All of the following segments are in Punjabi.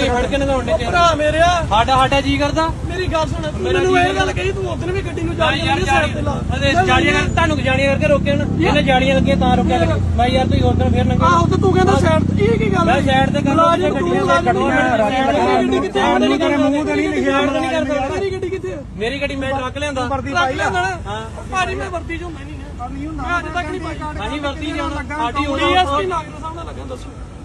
ਗੱਡੀ ਫੜ ਕੇ ਨਗਾਉਣੇ ਚ ਭਰਾ ਮੇਰਿਆ। ਸਾਡਾ ਸਾਡਾ ਜੀ ਕਰਦਾ। ਮੇਰੀ ਗੱਲ ਸੁਣ ਤੂੰ ਮੈਨੂੰ ਇਹ ਗੱਲ ਕਹੀ ਤੂੰ ਉਦੋਂ ਵੀ ਗੱਡੀ ਨੂੰ ਜਾ ਯਾਰ ਜਾਲੀ ਅਰੇ ਜਾਲੀਆਂ ਕਰ ਤੁਹਾਨੂੰ ਜਾਲੀਆਂ ਕਰਕੇ ਰੋਕੇ ਹੁਣ। ਇਹਨੇ ਜਾਲੀਆਂ ਲੱਗੀਆਂ ਤਾਂ ਰੋਕਿਆ ਲੱਗੀ ਮੈਂ ਯਾਰ ਤੁਸੀਂ ਉਧਰ ਫੇਰ ਨੰਗੇ ਆਹੋ ਤੇ ਤੂੰ ਕਹਿੰਦਾ ਸਾਈਡ ਇਹ ਕੀ ਗੱਲ ਮੈਂ ਸਾਈਡ ਤੇ ਕਰ ਤੂੰ ਗੱਡੀਆਂ ਗੱਡੀਆਂ ਗੱਡੀ ਕਿੱਥੇ ਆ? ਨਹੀਂ ਕਰ ਮੂੰਹ ਤੇ ਨਹੀਂ ਲਿਖਿਆ ਨਹੀਂ ਕਰ ਸਕਦਾ ਮੇਰੀ ਗੱਡੀ ਕਿੱਥੇ? ਮੇਰੀ ਗੱਡੀ ਮੈਂ ਟਰੱਕ ਲਿਆਂਦਾ। ਵਰਦੀ ਪਾਈ ਲੈਂਦਾ ਹਾਂ। ਭਾਜੀ ਮੈਂ ਵਰਦੀ ਚੋਂ ਮੈਂ ਨਹੀਂ। ਨਾ। ਮੈਂ ਅੱਜ ਤੱਕ ਨਹੀਂ ਪਾਈ। ਹਾਂਜੀ ਵਰਤੀ ਜਾਣਾ ਸਾਡੀ ਹੋਣੀ ਡੀਐਸਪੀ ਨਾਗਰ ਸਾਹਿਬ ਨਾਲ ਲੱਗਾ ਦੱਸੋ।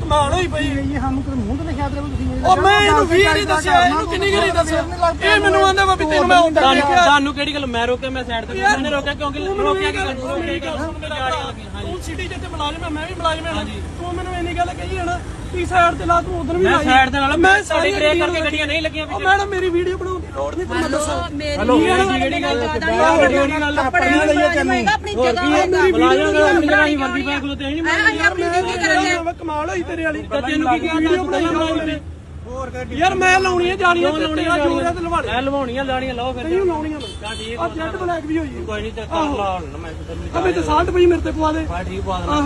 ਕਮਾਲ ਹੋਈ ਪਈ। ਇਹ ਸਾਨੂੰ ਕਿਤੇ ਮੂੰਹ ਤੇ ਲਿਖਿਆ ਤੇ ਤੁਸੀਂ ਉਹ ਮੈਂ ਇਹਨੂੰ ਵੀ ਨਹੀਂ ਦੱਸਿਆ ਇਹਨੂੰ ਕਿੰਨੀ ਗਰੀ ਦੱਸਿਆ? ਇਹ ਮੈਨੂੰ ਆਂਦਾ ਵਾ ਵੀ ਤੈਨੂੰ ਮੈਂ ਹੁੰਦਾ ਤੁਹਾਨੂੰ ਦੇਖਿਆ। ਤੁਹਾਨੂੰ ਕਿਹੜੀ ਗੱਲ ਮੈਂ ਰੋਕਿਆ ਮੈਂ ਸਾਈਡ ਤੇ ਮੈंने ਰੋਕਿਆ ਕਿਉਂਕਿ ਰੋਕਿਆ ਕੀ ਕਰ। ਤੂੰ ਸਿਟੀ ਜਿੱਤੇ ਮੁਲਾਜ਼ਮ ਮੈਂ ਵੀ ਮੁਲਾਜ਼ਮ ਹਾਂ ਤੂੰ ਮੈਨੂੰ ਇੰਨੀ ਗੱਲ ਕਹੀ ਹੈ ਨਾ ਤੀ ਸਾਈਡ ਤੇ ਲਾ ਤੂੰ ਉਧਰ ਵੀ ਮੈਂ ਲਾਈ। ਸਾਈਡ ਤੇ ਨਾਲ ਮੈਂ ਮੈਂ ਸਾਰੀ ਸਾਡੀ ਬ੍ਰੇਕ ਕਰਕੇ ਗੱਡੀਆਂ ਨਹੀਂ ਲੱਗੀਆਂ ਉਹ ਮੈਡਮ ਮੇਰੀ ਵੀਡੀਓ ਬਣਾਉਣ ਦੀ ਲੋੜ ਨਹੀਂ ਤੁਹਾਨੂੰ ਦੱਸਾਂ। ਹਲੋ ਜਿਹੜੀ ਗੱਲ ਜਿਹੜੀ ਗੱਲ ਕੱਪੜੇ ਲਈ ਤੈਨੂੰ ਆਪਣੀ ਜਗ੍ਹਾ ਹੋਏਗਾ ਬੁਲਾਇਆ ਨਾ ਆਪਣੀ ਜਗ੍ਹਾ ਹੀ ਵਰਦੀ ਪਾ ਖਲੋਤੇ ਨਹੀਂ ਮੈਂ ਆਪਣੀ ਜ਼ਿੰਦਗੀ ਕਰਾਂਗੇ ਕਮਾਲ ਹੋਈ ਤੇਰੇ ਵਾਲੀ। ਤੈਨੂੰ ਕੀ ਕਿਹਾ ਵੀਡੀਓ ਬਣਾਈ ਲੋੜ ਹੋਰ ਗੱਡੀ ਯਾਰ ਮੈਂ ਲਾਉਣੀ ਹੈ ਜਾਲੀਆਂ ਤੇ ਤੇਰਾ ਜੋਰ ਹੈ ਤੇ ਲਵਾ ਲੈ ਐ ਲਵਾਉਣੀਆਂ ਲਾਣੀਆਂ ਲਾਓ ਫਿਰ ਨਹੀਂ ਲਾਉਣੀਆਂ ਮੈਂ ਤਾਂ ਠੀਕ ਆ ਜੈਟ ਬਲੈਕ ਵੀ ਹੋਈ। ਕੋਈ ਨਹੀਂ ਤੇ ਕਰ ਲਾ ਹੁਣ ਮੈਂ ਤੈਨੂੰ ਅਬੇ ਤੇ ਸਾਲਟ ਪਈ ਮੇਰੇ ਤੇ ਪਵਾ ਦੇ। ਬਾ ਠੀਕ ਪਾ ਦੇਣਾ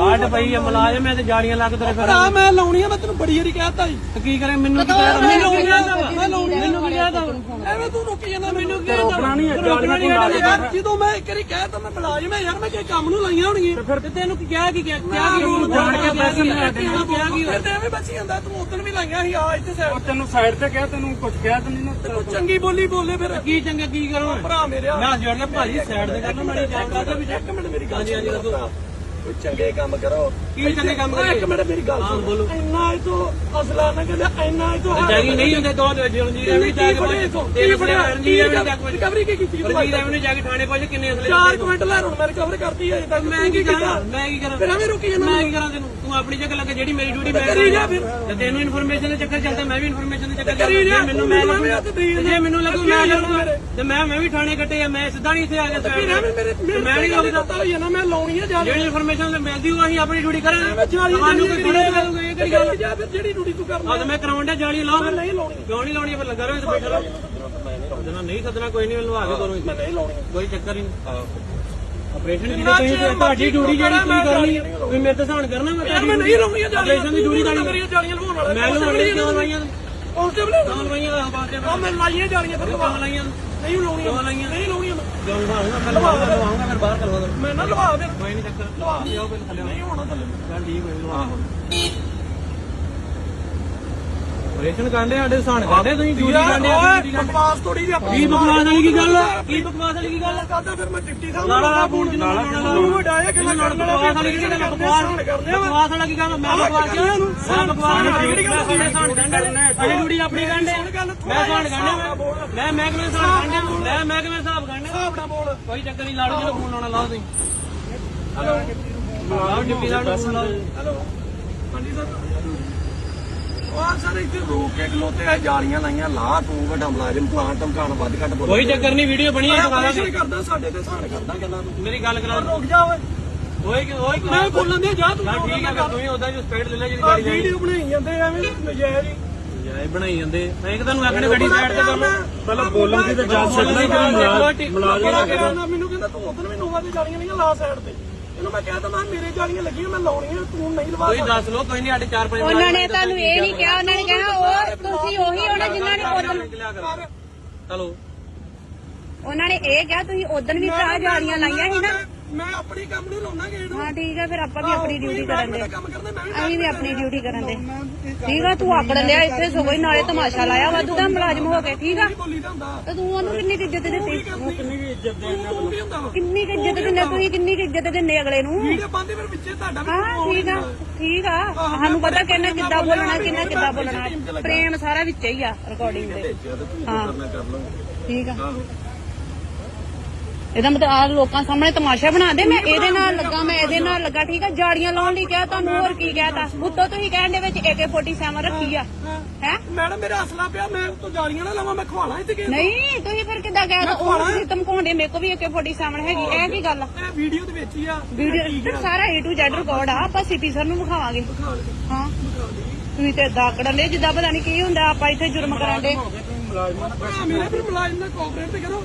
ਆਟ ਪਈ ਆ ਮਲਾਜ਼ਮ ਐ ਤੇ ਜਾੜੀਆਂ ਲੱਗ ਤੇਰੇ ਫਿਰ ਭਰਾ ਮੈਂ ਲਾਉਣੀ ਹੈ ਮੈਂ ਤੈਨੂੰ ਬੜੀ ਵਾਰੀ ਕਹਿਤਾ ਜੀ ਤੇ ਕੀ ਕਰੇ ਮੈਨੂੰ ਕੀ ਕਹਿਦਾ ਮੈਨੂੰ ਕੀ ਕਹਿਦਾ ਮੈਂ ਲਾਉਣੀ ਮੈਨੂੰ ਕੀ ਕਹਿਦਾ ਐਵੇਂ ਤੂੰ ਰੁਕੀ ਜਾਂਦਾ ਮੈਨੂੰ ਕੀ ਰੋਕਣਾ ਨਹੀਂ ਹੈ, ਰੋਕਣਾ ਨਹੀਂ ਹੈ ਯਾਰ ਜਦੋਂ ਮੈਂ ਇੱਕ ਵਾਰੀ ਕਹਿਤਾ ਮੈਂ ਮੁਲਾਜ਼ਮ ਹੈ ਯਾਰ ਮੈਂ ਕਿ ਕੰਮ ਨੂੰ ਲਾਈਆਂ ਹੋਣਗੀਆਂ। ਫਿਰ ਤੈਨੂੰ ਕੀ ਕਿਹਾ ਕੀ ਕਿਹਾ? ਕੀ ਤੂੰ ਜਾਣ ਕੇ ਪੈਸੇ ਨਹੀਂ ਤੈਨੂੰ ਕਿਹਾ ਕੀ ਫਿਰ ਤੇ ਐਵੇਂ ਬਚੀ ਜਾਂਦਾ ਤੂੰ ਉਦੋਂ ਵੀ ਲਾਈਆਂ ਸੀ ਆ ਇੱਥੇ ਸਾਈਡ ਤੈਨੂੰ ਸਾਈਡ ਤੇ ਕਿਹਾ ਤੈਨੂੰ ਕੁਝ ਕਿਹਾ ਤੇ ਨਹੀਂ ਨਾ ਤੂੰ ਚੰਗੀ ਬੋਲੀ ਬੋਲੇ ਫਿਰ। ਕੀ ਚੰਗਾ ਕੀ ਕਰੂੰ? ਭਰਾ ਮੇਰਿਆ ਮੈਂ ਜੋੜ ਭਾਜੀ ਸਾਈਡ ਤੇ ਕਰਨਾ ਮਾੜੀ ਜਾਣ ਕਰਦਾ ਵੀ ਇੱਕ ਮਿੰਟ ਮੇਰੀ ਗੱਲ ਹਾਂਜੀ ਹਾਂਜੀ ਦੱਸੋ। ਕੋਈ ਚੰਗੇ ਕੰਮ ਕਰੋ। ਕੀ ਚੰਗੇ ਕੰਮ ਓਏ, ਇੱਕ ਕਰੀਏ? ਮਿੰਟ ਮੇਰੀ ਗੱਲ ਸੁਣ। ਬੋਲੋ। ਇੰਨਾ ਇਹ ਤੋਂ ਅਸਲਾ ਨਾ ਕਹਿੰਦਾ ਇੰਨਾ ਇਹ ਤੋਂ ਜਾਗੀ ਨਹੀਂ ਹੁੰਦੇ ਦੋ ਰਣਜੀਤ ਐਵੇਂ ਜਾ ਕੇ ਕੀ ਫੜਿਆ ਰਣਜੀਤ ਐਵੇਂ ਜਾ ਕੇ ਰਿਕਵਰੀ ਕੀ ਕੀਤੀ ਰਣਜੀਤ ਐਵੇਂ ਜਾ ਕੇ ਥਾਣੇ ਪਹੁੰਚ ਕਿੰਨੇ ਅਸਲੇ ਚਾਰ ਕੁਇੰਟਲ ਲੈ ਹੁਣ ਮੈਂ ਰਿਕਵਰ ਕਰਤੀ ਹੈ ਤੱਕ ਮੈਂ ਕੀ ਕਰਾਂ? ਮੈਂ ਕੀ ਕਰਾਂ? ਫਿਰ ਐਵੇਂ ਰੁਕੀ ਜਾਂਦਾ ਮੈਂ ਕੀ ਕਰਾਂ ਤੈਨੂੰ? ਤੂੰ ਆਪਣੀ ਜਗ੍ਹਾ ਲੱਗੇ ਜਿਹੜੀ ਮੇਰੀ ਡਿਊਟੀ ਮੈਂ ਕਰੀ ਜਾ ਫਿਰ। ਤੇ ਤੈਨੂੰ ਇਨਫੋਰਮੇਸ਼ਨ ਦੇ ਚੱਕਰ ਚੱਲਦਾ ਮੈਂ ਵੀ ਇਨਫੋਰਮੇਸ਼ਨ ਦੇ ਚੱਕਰ ਕਰੀ ਜਾ, ਜੇ ਮੈਨੂੰ ਮੈਂ ਤੂੰ ਜੇ ਮੈਨੂੰ ਲੱਗੂ ਮੈਂ ਆ। ਤੇ ਮੈਂ ਮੈਂ ਵੀ ਥਾਣੇ ਕੱਟੇ ਆ ਮੈਂ ਸਿੱਧਾ ਨਹੀਂ ਇੱਥੇ ਆ ਗਿਆ ਮੈਂ ਨਹੀਂ ਲੱਗਦਾ ਮੈਂ ਲਾਉਣੀ ਹੈ ਜਾ ਜਿਹੜੀ ਇਨਫੋਰਮੇਸ਼ਨ ਮਿਲਦੀ ਹੋਊ ਅਸੀਂ ਆਪਣੀ ਡਿਊਟੀ ਕਰਾਂਗੇ। ਤੁਹਾਨੂੰ ਕੋਈ ਥੋੜਾ ਕਰੂਗਾ ਇਹ ਕਿਹੜੀ ਗੱਲ ਜਾ ਫਿਰ ਜਿਹੜੀ ਡਿਊਟੀ ਤੂੰ ਕਰਨਾ ਆ ਤੇ ਮੈਂ ਕਰਾਉਣ ਡਿਆ ਜਾਲੀ ਲਾਓ ਨਹੀਂ ਲਾਉਣੀ। ਕਿਉਂ ਨਹੀਂ ਲਾਉਣੀ ਫਿਰ ਲੱਗਾ ਰਹੋ ਇੱਥੇ ਬੈਠਾ ਰਹੋ ਸੱਦਣਾ ਨਹੀਂ ਸੱਦਣਾ ਕੋਈ ਨਹੀਂ ਮੈਨੂੰ ਆ ਕੇ ਕਰੋ ਮੈਂ ਨਹੀਂ ਲਾਉਣੀ। ਕੋਈ ਚੱਕਰ ਨਹੀਂ। ਆਪਰੇਸ਼ਨ ਦੀ ਤੁਸੀਂ ਤੁਹਾਡੀ ਡਿਊਟੀ ਜਿਹੜੀ ਤੁਸੀਂ ਕਰਨੀ ਹੈ ਤੁਸੀਂ ਮੇਰੇ ਤੇ ਸਹਾਨ ਕਰਨਾ ਮੈਂ ਯਾਰ ਮੈਂ ਨਹੀਂ ਲਾਉਣੀ ਜਾਲੀਆਂ ਆਪਰੇਸ਼ਨ ਦੀ ਡਿਊਟੀ ਤਾਂ ਤੁਹਾਡੀ ਮੇਰੀਆਂ ਜਾਲੀਆਂ ਲਵਾਉਣ ਵਾਲਾ। ਮੈਂ ਲਵਾਉਣੀ ਕਿਉਂ ਲਾਈਆਂ? ਕਾਂਸਟੇਬਲ ਕਿਉਂ ਲਾਈਆਂ? ਆ ਬਾਤੇ ਆ ਮੈਂ ਲਾਈਆਂ ਜਾਲੀਆਂ ਫਿਰ ਕਿਉਂ ਲਾਈਆਂ? ਨਹੀਂ ਲਾਉਣੀਆਂ ਲਾਈਆਂ? ਨਹੀਂ ਲਾਉਣੀਆਂ ਮੈਂ। ਕਿਉਂ ਲਵਾਉਂਗਾ ਮੈਂ ਲਵਾਉਂਗਾ ਲਵਾਉਂਗਾ ਫਿਰ ਬਾਹਰ ਕਰਵਾ ਦੋ ਮੈਂ ਨਾ ਲਵਾ ਫਿਰ ਕੋਈ ਨਹੀਂ ਚੱਕਰ। ਲਵਾ ਲਿਆਓ ਪਹਿਲੇ ਥੱਲੇ ਨਹੀਂ ਹੋਣਾ ਥੱਲੇ। ਚੱਲ ਠੀਕ ਹੋਈ ਲਵਾ ਆਪਰੇਸ਼ਨ ਕਾਂਡੇ ਸਾਡੇ ਸਹਾਨ ਕਾਂਡੇ ਤੁਸੀਂ ਡਿਊਟੀ ਯਾਰ ਕਾਂਡੇ ਓਏ ਬਕਵਾਸ ਥੋੜੀ ਜਿਹੀ ਆਪਣੀ ਕੀ ਬਕਵਾਸ ਵਾਲੀ ਕੀ ਗੱਲ ਆ? ਕੀ ਬਕਵਾਸ ਵਾਲੀ ਕੀ ਗੱਲ ਕਰਦਾ ਫਿਰ ਮੈਂ ਡਿਪਟੀ ਸਾਹਿਬ ਲਾਲਾ ਦਾ ਫੋਨ ਜਿੰਨਾ ਲਾਉਣਾ? ਤੂੰ ਕਿ ਕਿੰਨਾ ਲੜ ਬਕਵਾਸ ਵਾਲੀ ਕੀ ਗੱਲ? ਬਕਵਾਸ ਬਕਵਾਸ ਵਾਲਾ ਕੀ ਗੱਲ? ਮੈਂ ਬਕਵਾਸ ਕਿਉਂ? ਮੈਂ ਬਕਵਾਸ ਮੈਂ ਸਾਡੇ ਸਾਨ ਗੰਢੇ ਅਸੀਂ ਡਿਊਟੀ ਆਪਣੀ ਗੰਢੇ ਮੈਂ ਸਾਨ ਗੰਢੇ ਮੈਂ ਮੈਂ ਕਿਵੇਂ ਸਾਨ ਗੰਢੇ ਮੈਂ ਮੈਂ ਕਿਵੇਂ ਹਿਸਾਬ ਗੰਢੇ ਨਾਲ ਬੋਲ। ਕੋਈ ਚੱਕਰ ਨਹੀਂ ਲਾੜੂ ਜਿਹੜਾ ਫੋਨ ਲਾਉਣਾ ਲਾਓ ਤੁਸੀਂ। ਹਲੋ। ਲਾਓ ਸਾਹਿਬ ਨੂੰ ਫੋਨ ਲਾਓ। ਹੈਲੋ। ਹਾਂਜੀ ਸਰ। ਉਹ ਸਰ ਇੱਥੇ ਰੋਕ ਕੇ ਖਲੋਤੇ ਆ ਜਾਲੀਆਂ ਲਾਈਆਂ ਲਾ ਤੂੰ ਵੱਡਾ ਮੁਲਾਜ਼ਮ ਪਲਾਂਟ ਧਮਕਾਣ ਵੱਧ ਘੱਟ ਬੋਲ ਕੋਈ ਚੱਕਰ ਨਹੀਂ ਵੀਡੀਓ ਬਣੀ ਹੈ ਦੁਬਾਰਾ ਆਪਰੇਸ਼ਨ ਕਰਦਾ ਸਾਡੇ ਤੇ ਸਾਨ ਕਰਦਾ ਗੱਲਾਂ ਤੂੰ ਮੇਰੀ ਗੱਲ ਕਰਾ ਰੁਕ ਜਾ ਓਏ। ਓਏ ਕਿ ਓਏ ਮੈਂ ਬੋਲਣ ਦੇ ਜਾ ਤੂੰ ਨਾ ਠੀਕ ਹੈ ਤੂੰ ਹੀ ਉਦਾਂ ਜੋ ਸਪੀਡ ਲੈ ਲੈ ਜਿਹੜੀ ਗਾੜੀ ਜਾਣੀ ਵੀਡੀਓ ਬਣਾਈ ਜਾਂਦੇ ਐਵੇਂ ਨਜਾਇਜ਼ ਹੀ। ਜਾਏ ਬਣਾਈ ਜਾਂਦੇ ਮੈਂ ਇੱਕ ਤੁਹਾਨੂੰ ਆਖਣੇ ਗੱਡੀ ਸਾਈਡ ਤੇ ਕਰ ਲਓ ਪਹਿਲਾਂ ਬੋਲਣ ਦੀ ਤਾਂ ਜਾ ਸਕਦਾ ਹੀ ਕਿ ਮੁਲਾਜ਼ਮ ਮੈਨੂੰ ਕਹਿੰਦਾ ਤੂੰ ਉਧਰ ਵੀ ਨੋਵਾ ਦੀ ਜਾਲੀਆਂ ਨਹੀਂ ਲਾ ਸਾਈਡ ਤੇ। ਮੈਂ ਕਹਿੰਦਾ ਮੈਂ ਮੇਰੇ ਜਾਲੀਆਂ ਲੱਗੀਆਂ ਮੈਂ ਲਾਉਣੀਆਂ ਤੂੰ ਨਹੀਂ ਲਵਾ ਕੋਈ ਦੱਸ ਲੋ ਕੋਈ ਨਹੀਂ ਸਾਡੇ ਚਾਰ ਪੰਜ ਉਹਨਾਂ ਨੇ ਤੁਹਾਨੂੰ ਇਹ ਨਹੀਂ ਕਿਹਾ ਉਹਨਾਂ ਨੇ ਕਿਹਾ ਉਹ ਤੁਸੀਂ ਉਹੀ ਹੋਣਾ ਜਿਨ੍ਹਾਂ ਨੇ ਉਦੋਂ ਚਲੋ। ਉਹਨਾਂ ਨੇ ਇਹ ਕਿਹਾ ਤੁਸੀਂ ਉਦੋਂ ਵੀ ਭਰਾ ਜਾਲੀਆਂ ਲਾਈਆਂ ਸੀ ਨਾ। ਮੈਂ ਆਪਣੀ ਕੰਮ ਨੂੰ ਲਾਉਣਾ ਗੇੜ ਹਾਂ ਠੀਕ ਆ ਫਿਰ ਆਪਾਂ ਵੀ ਆਪਣੀ ਡਿਊਟੀ ਕਰਨ ਦੇ। ਕੰਮ ਕਰਦਾ ਮੈਂ ਵੀ ਅਸੀਂ ਵੀ ਆਪਣੀ ਡਿਊਟੀ ਕਰਨ ਦੇ। ਠੀਕ ਆ ਤੂੰ ਆਕੜ ਲਿਆ ਇੱਥੇ ਸਗੋਂ ਹੀ ਨਾਲੇ ਤਮਾਸ਼ਾ ਲਾਇਆ ਵਾਧੂ ਦਾ ਮੁਲਾਜ਼ਮ ਹੋ ਕੇ ਠੀਕ ਆ? ਬੋਲੀ ਦਾ ਹੁੰਦਾ ਤੇ ਤੂੰ ਉਹਨੂੰ ਕਿੰਨੀ ਕੁ ਇੱਜ਼ਤ ਦਿੱਤੀ? ਕਿੰਨੀ ਵੀ ਇੱਜ਼ਤ ਤੂੰ ਵੀ ਵਾ ਕਿੰਨੀ ਕੁ ਇੱਜ਼ਤ ਦਿੰਦੇ? ਤੁਸੀਂ ਕਿੰਨੀ ਕੁ ਇੱਜ਼ਤ ਦਿੰਦੇ ਅਗਲੇ ਨੂੰ? ਵੀਡੀਓ ਪਾਉਂਦੇ ਫਿਰ ਵਿੱਚੇ ਤੁਹਾਡਾ ਵੀ ਹਾਂ ਠੀਕ ਆ ਠੀਕ ਆ। ਸਾਨੂੰ ਪਤਾ ਕਿੰਨਾ ਕਿੱਦਾਂ ਬੋਲਣਾ ਕਿੰਨਾ ਕਿੱਦਾਂ ਬੋਲਣਾ। ਪ੍ਰੇਮ ਸਾਰਾ ਵਿੱਚ ਹੀ ਆ ਰਿਕਾਰਡਿੰਗ ਦੇ। ਹਾਂ। ਠੀਕ ਆ। ਇਹਦਾ ਮਤਲਬ ਆ ਲੋਕਾਂ ਸਾਹਮਣੇ ਤਮਾਸ਼ਾ ਬਣਾ ਦੇ ਮੈਂ ਇਹਦੇ ਨਾਲ ਲੱਗਾ ਮੈਂ ਇਹਦੇ ਨਾਲ ਲੱਗਾ ਠੀਕ ਆ? ਜਾੜੀਆਂ ਲਾਉਣ ਲਈ ਕਿਹਾ ਤੁਹਾਨੂੰ ਹੋਰ ਕੀ ਕਹਿਤਾ ਉੱਤੋਂ ਤੁਸੀਂ ਕਹਿਣ ਦੇ ਵਿੱਚ AK47 ਰੱਖੀ ਆ। ਹੈ ਮੈਡਮ ਮੇਰਾ ਅਸਲਾ ਪਿਆ ਮੈਂ ਉੱਤੋਂ ਜਾਲੀਆਂ ਨਾ ਲਾਵਾਂ ਮੈਂ ਖਵਾਣਾ ਇੱਥੇ ਕਿਸੇ ਨੂੰ। ਨਹੀਂ ਤੁਸੀਂ ਫਿਰ ਕਿੱਦਾਂ ਕਹਿਤਾ ਉਹ ਤੁਸੀਂ ਧਮਕਾਉਂਦੇ ਮੇਰੇ ਕੋ ਵੀ AK47 ਹੈਗੀ ਇਹ ਕੀ ਗੱਲ ਆ? ਇਹ ਵੀਡੀਓ ਦੇ ਵਿੱਚ ਹੀ ਆ। ਵੀਡੀਓ ਸਾਰਾ A to Z ਰਿਕਾਰਡ ਆ ਆਪਾਂ ਸੀਪੀ ਸਰ ਨੂੰ ਵਿਖਾਵਾਂਗੇ। ਹਾਂ। ਤੁਸੀਂ ਤੇ ਦਾਕੜਨ ਦੇ ਜਿੱਦਾਂ ਪਤਾ ਨਹੀਂ ਕੀ ਹੁੰਦਾ ਆਪਾਂ ਇੱਥੇ ਜੁਰਮ ਕਰਾਂ ਦੇ ਭਰਾ ਮੇਰੇ ਫਿਰ ਮੁਲਾਜ਼ਮ ਨਾਲ ਕੋਆਪਰੇਟ ਤੇ ਕਰੋ।